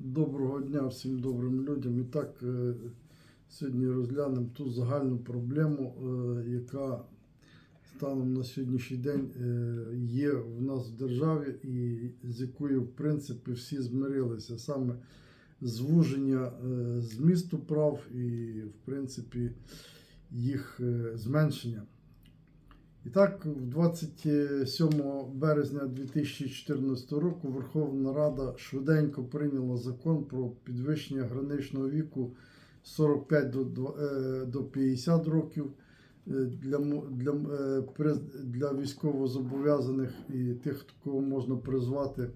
Доброго дня всім добрим людям. І так, е, сьогодні розглянемо ту загальну проблему, е, яка станом на сьогоднішній день е, є в нас в державі, і з якою, в принципі, всі змирилися. Саме звуження змісту прав і, в принципі, їх зменшення. І так, 27 березня 2014 року Верховна Рада швиденько прийняла закон про підвищення граничного віку 45 до, дв- е, до 50 років е, для, для, е, для військовозобов'язаних і тих, кого можна призвати.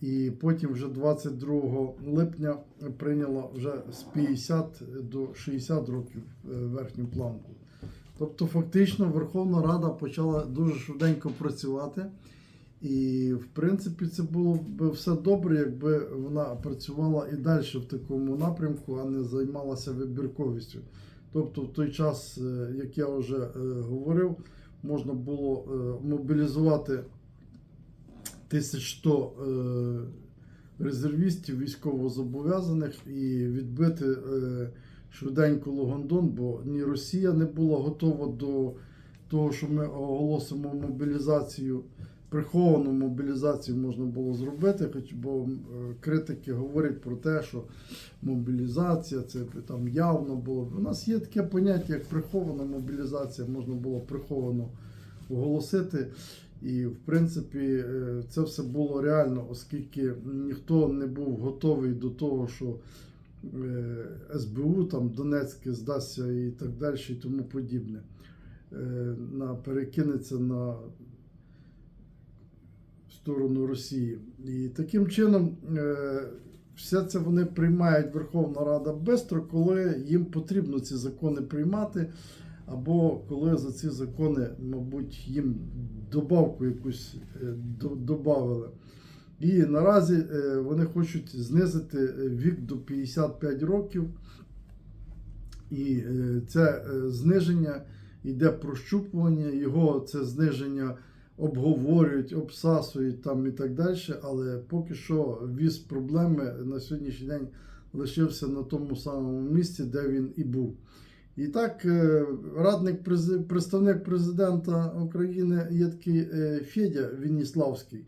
І потім вже 22 липня прийняла вже з 50 до 60 років верхню планку. Тобто, фактично, Верховна Рада почала дуже швиденько працювати. І, в принципі, це було б все добре, якби вона працювала і далі в такому напрямку, а не займалася вибірковістю. Тобто, в той час, е, як я вже е, говорив, можна було е, мобілізувати 1100 е, резервістів військовозобов'язаних і відбити швиденько Логондон, бо ні Росія не була готова до того, що ми оголосимо мобілізацію, приховану мобілізацію можна було зробити, хоч бо е, критики говорять про те, що мобілізація це там явно було. У нас є таке поняття, як прихована мобілізація, можна було приховано оголосити. І, в принципі, е, це все було реально, оскільки ніхто не був готовий до того, що СБУ, там Донецьке здасться і так далі, і тому подібне. Е, На, перекинеться на сторону Росії. І таким чином е, все це вони приймають Верховна Рада бистро, коли їм потрібно ці закони приймати, або коли за ці закони, мабуть, їм добавку якусь е, добавили. І наразі е, вони хочуть знизити е, вік до 55 років. І е, це зниження йде прощупування, його це зниження обговорюють, обсасують там і так далі. Але поки що віз проблеми на сьогоднішній день лишився на тому самому місці, де він і був. І так, радник представник президента України є такий Федя Веніславський.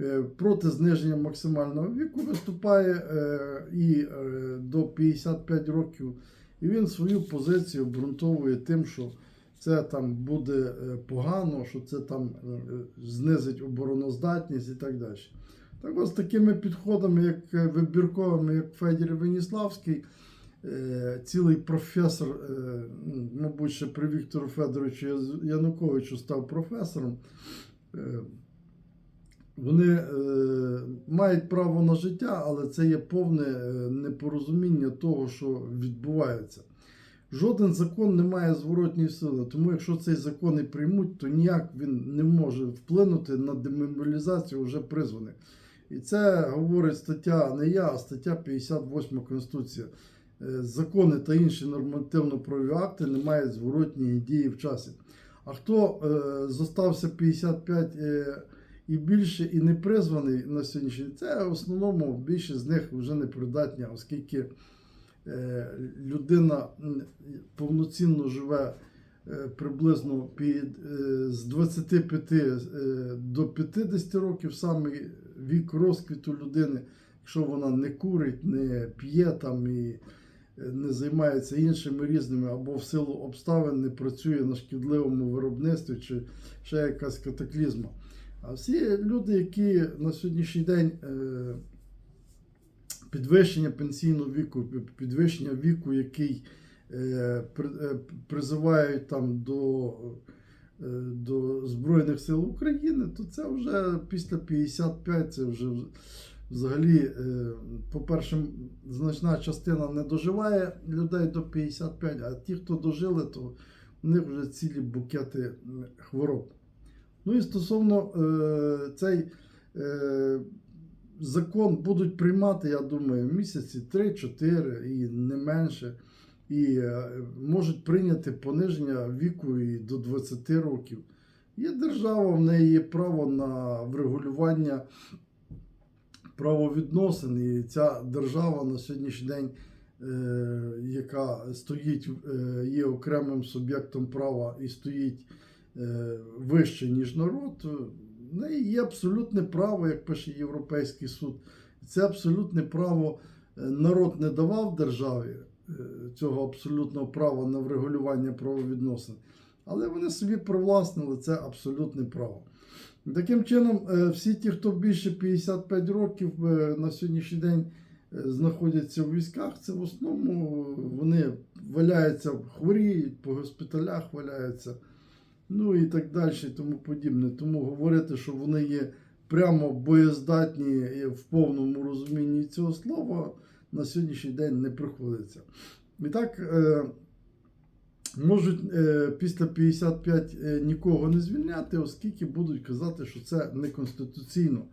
Е, Проти зниження максимального віку виступає е, і е, до 55 років. І він свою позицію обґрунтовує тим, що це там буде погано, що це там знизить обороноздатність і так далі. Так ось такими підходами, як вибірковими, як Федір Веніславський, цілий професор, мабуть, ще при Віктору Федоровичу Януковичу став професором. Вони е, мають право на життя, але це є повне е, непорозуміння того, що відбувається. Жоден закон не має зворотньої сили, тому якщо цей закон і приймуть, то ніяк він не може вплинути на демобілізацію вже призваних. І це говорить стаття не я, а стаття 58 Конституції. Е, Закони та інші нормативно-правові акти не мають зворотньої дії в часі. А хто е, зостався 55 е, і більше і не призваний на сьогоднішній це в основному більшість з них вже не придатня, оскільки е, людина повноцінно живе е, приблизно під, е, з 25 е, до 50 років, саме вік розквіту людини, якщо вона не курить, не п'є там і не займається іншими різними, або в силу обставин не працює на шкідливому виробництві чи ще якась катаклізма. А всі люди, які на сьогоднішній день е, підвищення пенсійного віку, підвищення віку, який е, е, призивають там до, до Збройних сил України, то це вже після 55, це вже взагалі, по-перше, значна частина не доживає людей до 55, а ті, хто дожили, то в них вже цілі букети хвороб. Ну і стосовно е, цей е, закон будуть приймати, я думаю, місяці 3-4 і не менше. І е, можуть прийняти пониження віку і до 20 років. Є держава, в неї є право на врегулювання правовідносин, і ця держава на сьогоднішній день, е, яка стоїть, е, є окремим суб'єктом права і стоїть вище, ніж народ, в неї є абсолютне право, як пише Європейський суд. Це абсолютне право е, народ не давав державі е, цього абсолютного права на врегулювання правовідносин, але вони собі привласнили це абсолютне право. Таким чином, е, всі ті, хто більше 55 років е, на сьогоднішній день е, знаходяться у військах, це в основному вони валяються, хворіють, по госпіталях валяються, ну і так далі, і тому подібне. Тому говорити, що вони є прямо боєздатні в повному розумінні цього слова, на сьогоднішній день не приходиться. І так, е, можуть е, після 55 е, нікого не звільняти, оскільки будуть казати, що це неконституційно.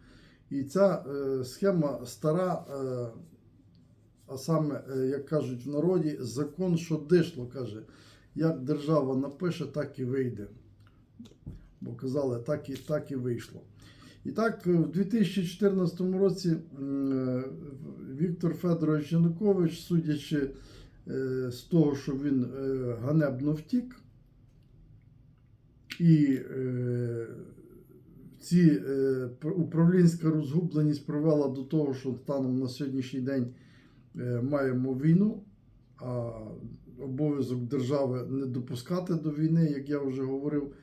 І ця схема стара, а саме, як кажуть в народі, закон, що дишло, каже, як держава напише, так і вийде. Бо казали, так і, так і вийшло. І так, е, в 2014 році е, Віктор Федорович Янукович, судячи е, з того, що він ганебно втік, і ці управлінська розгубленість привела до того, що станом на сьогоднішній день маємо війну, а обов'язок держави не допускати до війни, як я вже говорив,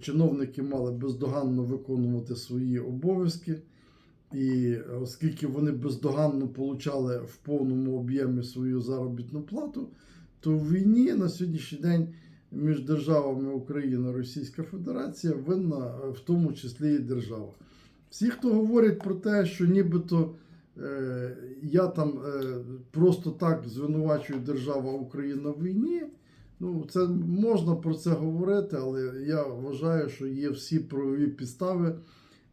чиновники мали бездоганно виконувати свої обов'язки. І оскільки вони бездоганно получали в повному об'ємі свою заробітну плату, то в війні на сьогоднішній день між державами Україна Російська Федерація винна е, в тому числі і держава. Всі, хто говорять про те, що нібито е, я там е, просто так звинувачую держава Україна в війні, ну це можна про це говорити, але я вважаю, що є всі правові підстави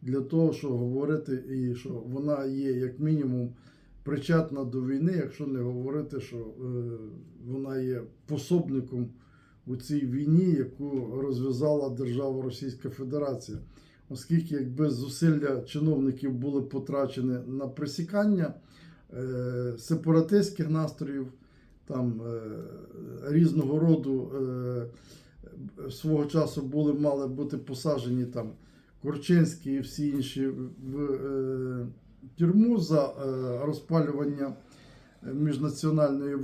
для того, щоб говорити, і що вона є як мінімум причетна до війни, якщо не говорити, що е, вона є пособником у цій війні, яку розв'язала держава Російська Федерація. Оскільки якби зусилля чиновників були потрачені на пресікання е, сепаратистських настроїв, там е, різного роду е, свого часу були мали бути посаджені там Корчинський і всі інші в е, тюрму за розпалювання міжнаціональної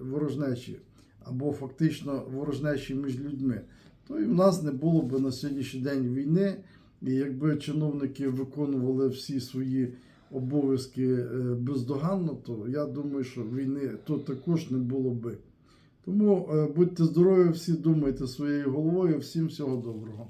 ворожнечі або фактично ворожнечі між людьми, то і в нас не було б на сьогоднішній день війни. І якби чиновники виконували всі свої обов'язки е, бездоганно, то я думаю, що війни то також не було би. Тому е, будьте здорові, всі думайте своєю головою. Всім всього доброго.